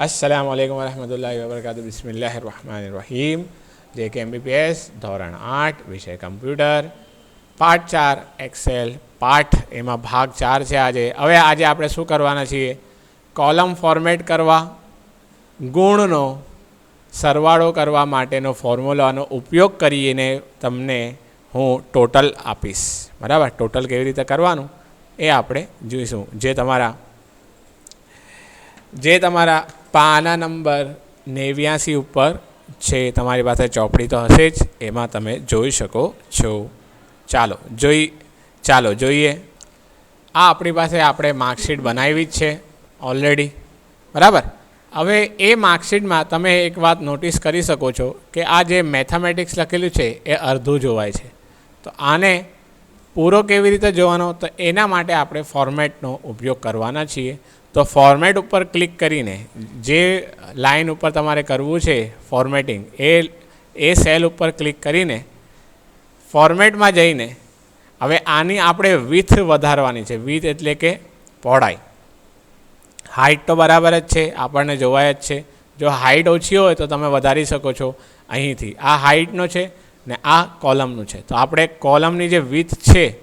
અસલામ વાલેકુમ વરહમતુલ્લાહ વબરકાતુ બિસ્મિલ્લાહ રહમાન રહીમ જે કે એમબીપીએસ ધોરણ આઠ વિષય કમ્પ્યુટર પાઠ ચાર એક્સેલ પાઠ એમાં ભાગ ચાર છે આજે. હવે આજે આપણે શું કરવાના છીએ? કોલમ ફોર્મેટ કરવા, ગુણનો સરવાળો કરવા માટેનો ફોર્મ્યુલાનો ઉપયોગ કરીને તમને હું ટોટલ આપીશ. બરાબર? ટોટલ કેવી રીતે કરવાનું? એ આપણે જોઈશું. જે તમારા જે તમારા પાના નંબર નેવ્યાસી ઉપર છે. તમારી પાસે ચોપડી તો હશે જ. એમાં તમે જોઈ શકો છો. ચાલો, જોઈ, ચાલો જોઈએ. આ આપણી પાસે આપણે માર્કશીટ બનાવી જ છે ઓલરેડી બરાબર? હવે એ માર્કશીટમાં તમે એક વાત નોટિસ કરી શકો છો કે આ જે મેથેમેટિક્સ લખેલું છે એ અડધું જોવાય છે. તો આને પૂરો કેવી રીતે જોવાનો? તો એના માટે આપણે ફોર્મેટનો ઉપયોગ કરવાના છીએ. તો ફોર્મેટ ઉપર ક્લિક કરીને જે લાઇન ઉપર તમારે કરવું છે ફોર્મેટિંગ એ એ સેલ ઉપર ક્લિક કરીને ફોર્મેટમાં જઈને હવે આની આપણે વિથ વધારવાની છે. વિથ એટલે કે પહોળાઈ. હાઇટ તો બરાબર જ છે, આપણને જોવાય જ છે. જો હાઇટ ઓછી હોય તો તમે વધારી શકો છો અહીંથી. આ હાઇટનો છે ને આ કોલમનું છે. તો આપણે કોલમની જે વિથ છે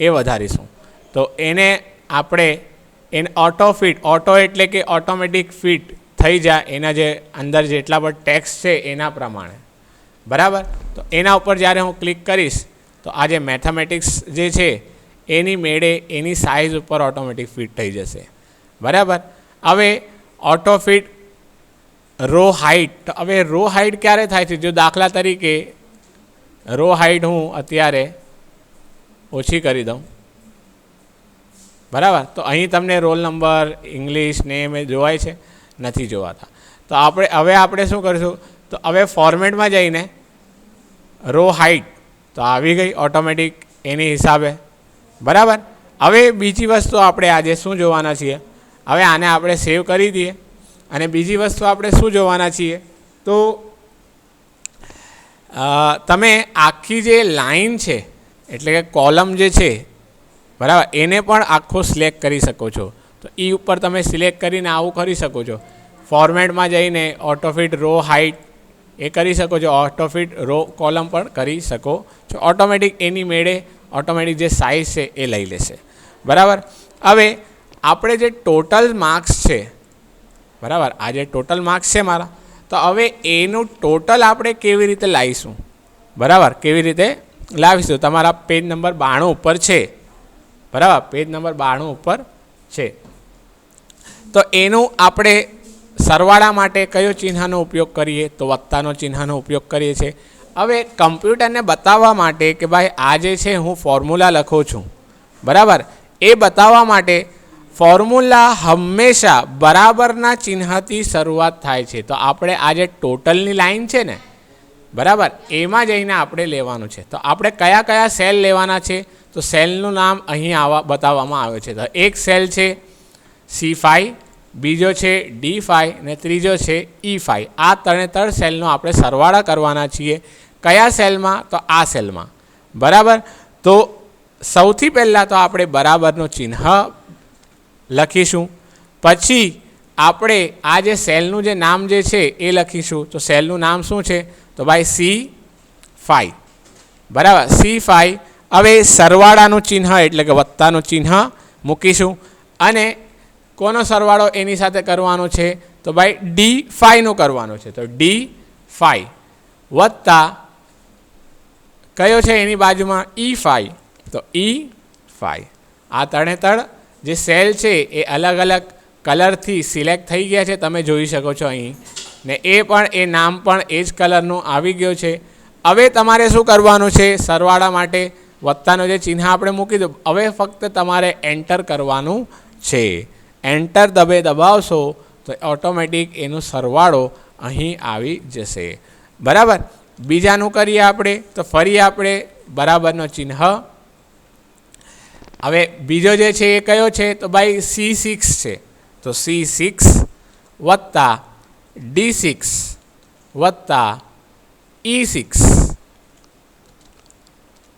એ વધારીશું. તો એને આપણે એને ઓટો ફિટ ઓટો એટલે કે ઓટોમેટિક ફિટ થઈ જાય એના જે અંદર જેટલા પણ ટેક્સ છે એના પ્રમાણે. બરાબર? તો એના ઉપર જ્યારે હું ક્લિક કરીશ, તો આ જે મેથેમેટિક્સ જે છે, એની મેળે એની સાઇઝ ઉપર ઓટોમેટિક ફિટ થઈ જશે. બરાબર? હવે ઓટો ફિટ રો હાઇટ હવે રો હાઇટ ક્યારે થાય છે? જો દાખલા તરીકે રો હાઇટ હું અત્યારે ઓછી કરી દઉં. બરાબર? તો અહીં તમને રોલ નંબર, ઇંગ્લિશ, નેમ એ જોવાય છે. નથી જોવાતા. તો આપણે, હવે આપણે શું કરીશું? તો હવે ફોર્મેટમાં જઈને રો હાઇટ તો આવી ગઈ ઓટોમેટિક એની હિસાબે. બરાબર? હવે બીજી વસ્તુ આપણે આજે શું જોવાના છીએ? હવે આને આપણે સેવ કરી દઈએ. અને બીજી વસ્તુ આપણે શું જોવાના છીએ? તો તમે આખી જે લાઈન છે, એટલે કે કોલમ જે છે બરાબર? એને પણ આખો સિલેક્ટ કરી શકો છો. તો એ ઉપર તમે સિલેક્ટ કરીને આવું કરી શકો છો. ફોર્મેટમાં જઈને ઓટોફિટ રો હાઇટ એ કરી શકો છો. ઓટોફિટ રો કોલમ પણ કરી શકો છો. ઓટોમેટિક એની મેળે ઓટોમેટિક જે સાઇઝ છે એ લઈ લેશે. બરાબર? હવે આપણે જે ટોટલ માર્ક્સ છે, બરાબર? આ જે ટોટલ માર્ક્સ છે મારા, તો હવે એનું ટોટલ આપણે કેવી રીતે લાવીશું? બરાબર? કેવી રીતે લાવીશું? તમારા પેજ નંબર બાણું ઉપર છે. બરાબર? પેજ નંબર બાણું ઉપર છે. તો એનું આપણે સરવાળા માટે કયો ચિહ્નનો ઉપયોગ કરીએ? તો વત્તાનો ચિહ્નનો ઉપયોગ કરીએ છીએ. હવે કમ્પ્યુટરને બતાવવા માટે કે ભાઈ, આ જે છે, હું ફોર્મ્યુલા લખું છું. બરાબર? એ બતાવવા માટે ફોર્મ્યુલા હંમેશા બરાબરના ચિહ્નથી શરૂઆત થાય છે. તો આપણે આ જે ટોટલની લાઈન છે ને, બરાબર? એમાં જઈને આપણે લેવાનું છે. તો આપણે કયા કયા સેલ લેવાના છે? તો સેલનું નામ અહીં આવા બતાવવામાં આવ્યું છે. તો એક સેલ છે સી ફાઈ બીજો છે ડી ફાઈ ને ત્રીજો છે ઈ ફાઈ આ ત્રણે ત્રણ સેલનો આપણે સરવાળા કરવાના છીએ. કયા સેલમાં? તો આ સેલમાં. બરાબર? તો સૌથી પહેલાં તો આપણે બરાબરનું ચિહ્ન લખીશું. પછી આપણે આ જે સેલનું જે નામ જે છે એ લખીશું. તો સેલનું નામ શું છે? તો ભાઈ સી ફાઈ બરાબર? સી ફાઈ હવે સરવાળાનું ચિહ્ન, એટલે કે વત્તાનું ચિહ્ન મૂકીશું. અને કોનો સરવાળો એની સાથે કરવાનો છે? તો ભાઈ ડી ફાઈનો કરવાનો છે. તો ડી ફાઈ. વત્તા કયો છે એની બાજુમાં? E five. તો ઈ ફાઈ. આ તણેતણ જે સેલ છે એ અલગ અલગ કલરથી સિલેક્ટ થઈ ગયા છે. તમે જોઈ શકો છો અહીં. ને એ પણ, એ નામ પણ એ જ કલરનું આવી ગયો છે. હવે તમારે શું કરવાનું છે? સરવાળા માટે વત્તાનો જે ચિહ્ન આપણે મૂકી દો હવે ફક્ત તમારે એન્ટર કરવાનું છે. એન્ટર દબે દબાવશો તો ઓટોમેટિક એનો સરવાળો અહીં આવી જશે. બરાબર? બીજાનું કરીએ આપણે તો ફરી આપણે બરાબરનો ચિહ્ન. હવે બીજો જે છે એ કયો છે? તો ભાઈ સી સિક્સ છે. તો સી સિક્સ વત્તા ડી સિક્સ વત્તા ઈ સિક્સ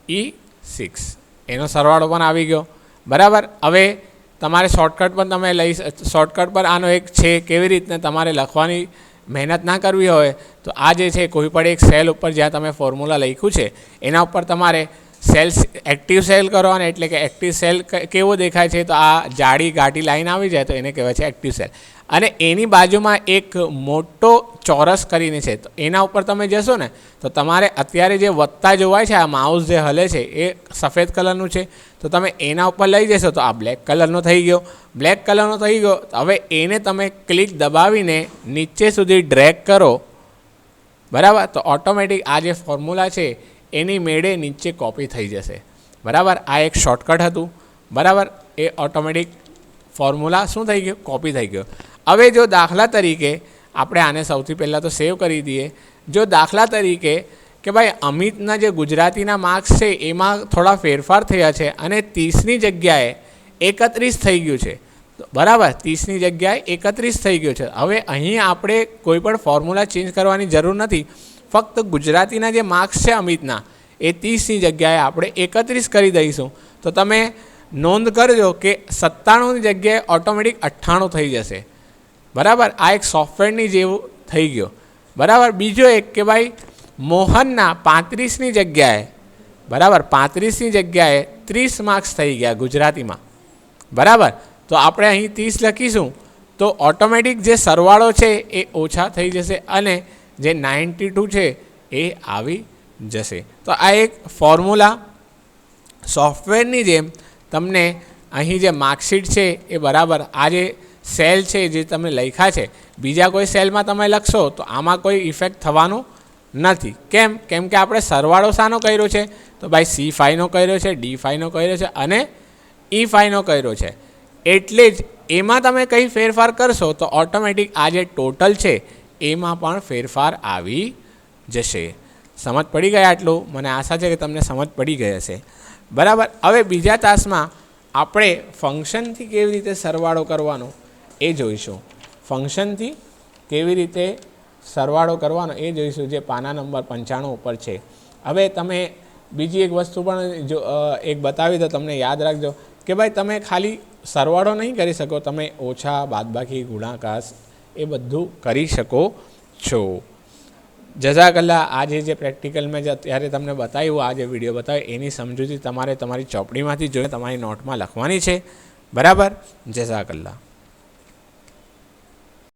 ઈ સિક્સ એનો સરવાળો પણ આવી ગયો. બરાબર? હવે તમારે શોર્ટકટ પણ તમે લઈ શોર્ટકટ પર આનો એક છે, કેવી રીતને તમારે લખવાની મહેનત ના કરવી હોય, તો આ જે છે, કોઈ પણ એક સેલ ઉપર જ્યાં તમે ફોર્મ્યુલા લખ્યું છે, એના ઉપર તમારે સેલ એક્ટિવ સેલ કરવાનો, એટલે કે એક્ટિવ સેલ કેવો દેખાય છે, તો આ જાડી ગાટી લાઈન આવી જાય, તો એને કહેવાય છે એક્ટિવ સેલ અને એની બાજુમાં એક મોટો ચોરસ કરીને છે. તો એના ઉપર તમે જશો ને, તો તમારે અત્યારે જે વધતા જોવાય છે, આ માઉસ જે હલે છે, એ સફેદ કલરનું છે. તો તમે એના ઉપર લઈ જશો, તો આ બ્લેક કલરનો થઈ ગયો. બ્લેક કલરનો થઈ ગયો હવે એને તમે ક્લિક દબાવીને નીચે સુધી ડ્રેગ કરો. બરાબર? તો ઓટોમેટિક આ જે ફોર્મ્યુલા છે, એની મેળે નીચે કોપી થઈ જશે. બરાબર? આ એક શોર્ટકટ હતું. બરાબર? એ ઓટોમેટિક ફોર્મ્યુલા શું થઈ ગયું? કોપી થઈ ગયો. હવે જો દાખલા તરીકે આપણે આને સૌથી પહેલાં તો સેવ કરી દઈએ. જો દાખલા તરીકે કે ભાઈ અમિતના જે ગુજરાતીના માર્ક્સ છે, એમાં થોડા ફેરફાર થયા છે અને ત્રીસની જગ્યાએ એકત્રીસ થઈ ગયું છે. બરાબર, ત્રીસની જગ્યાએ એકત્રીસ થઈ ગયું છે. હવે અહીં આપણે કોઈ પણ ફોર્મ્યુલા ચેન્જ કરવાની જરૂર નથી. ફક્ત ગુજરાતીના જે માર્ક્સ છે અમિતના, એ ત્રીસની જગ્યાએ આપણે એકત્રીસ કરી દઈશું. તો તમે નોંધ કરજો કે સત્તાણુંની જગ્યાએ ઓટોમેટિક અઠ્ઠાણું થઈ જશે. બરાબર? આ એક સોફ્ટવેરની જેવું થઈ ગયો. બરાબર? બીજો એક કે ભાઈ, મોહનના પાંત્રીસની જગ્યાએ, બરાબર? પાંત્રીસની જગ્યાએ ત્રીસ માર્ક્સ થઈ ગયા ગુજરાતીમાં. બરાબર? તો આપણે અહીં ત્રીસ લખીશું. તો ઓટોમેટિક જે સરવાળો છે એ ઓછા થઈ જશે અને જે નાઇન્ટી ટુ છે એ આવી જશે. તો આ એક ફોર્મ્યુલા સોફ્ટવેરની જેમ તમને અહીં જે માર્કશીટ છે એ બરાબર આ જે સેલ છે જે તમે લખ્યા છે, બીજા કોઈ સેલમાં તમે લખશો તો આમાં કોઈ ઇફેક્ટ થવાનો નથી. કેમ? કેમ કે આપણે સરવાળો શાનો કર્યો છે? તો ભાઈ સી ફાઈનો કર્યો છે ડી ફાઈનો કર્યો છે અને ઈ ફાઈનો કર્યો છે. એટલે જ એમાં તમે કંઈ ફેરફાર કરશો તો ઓટોમેટિક આ જે ટોટલ છે, એમાં પણ ફેરફાર આવી જશે. સમજ પડી ગયા આટલું? મને આશા છે કે તમને સમજ પડી ગઈ હશે. બરાબર? હવે બીજા તાસમાં આપણે ફંક્શનથી કેવી રીતે સરવાળો કરવાનો? એ જોઈશું. ફંક્શનથી કેવી રીતે સરવાળો કરવાનો એ જોઈશું, જે પાના નંબર પંચાણું ઉપર છે. હવે તમે બીજી એક વસ્તુ પણ જો એક બતાવી દો, તમને યાદ રાખજો કે ભાઈ તમે ખાલી સરવાળો નહીં કરી શકો, તમે ઓછા, બાદબાકી, ગુણાકાશ એ બધું કરી શકો છો. જઝાકલ્લા આજે જે પ્રેક્ટિકલ મેં જે અત્યારે તમને બતાવ્યું, આ જે વીડિયો બતાવ્યો, એની સમજૂતી તમારે તમારી ચોપડીમાંથી જોઈને તમારી નોટમાં લખવાની છે. બરાબર? જઝાકલ્લા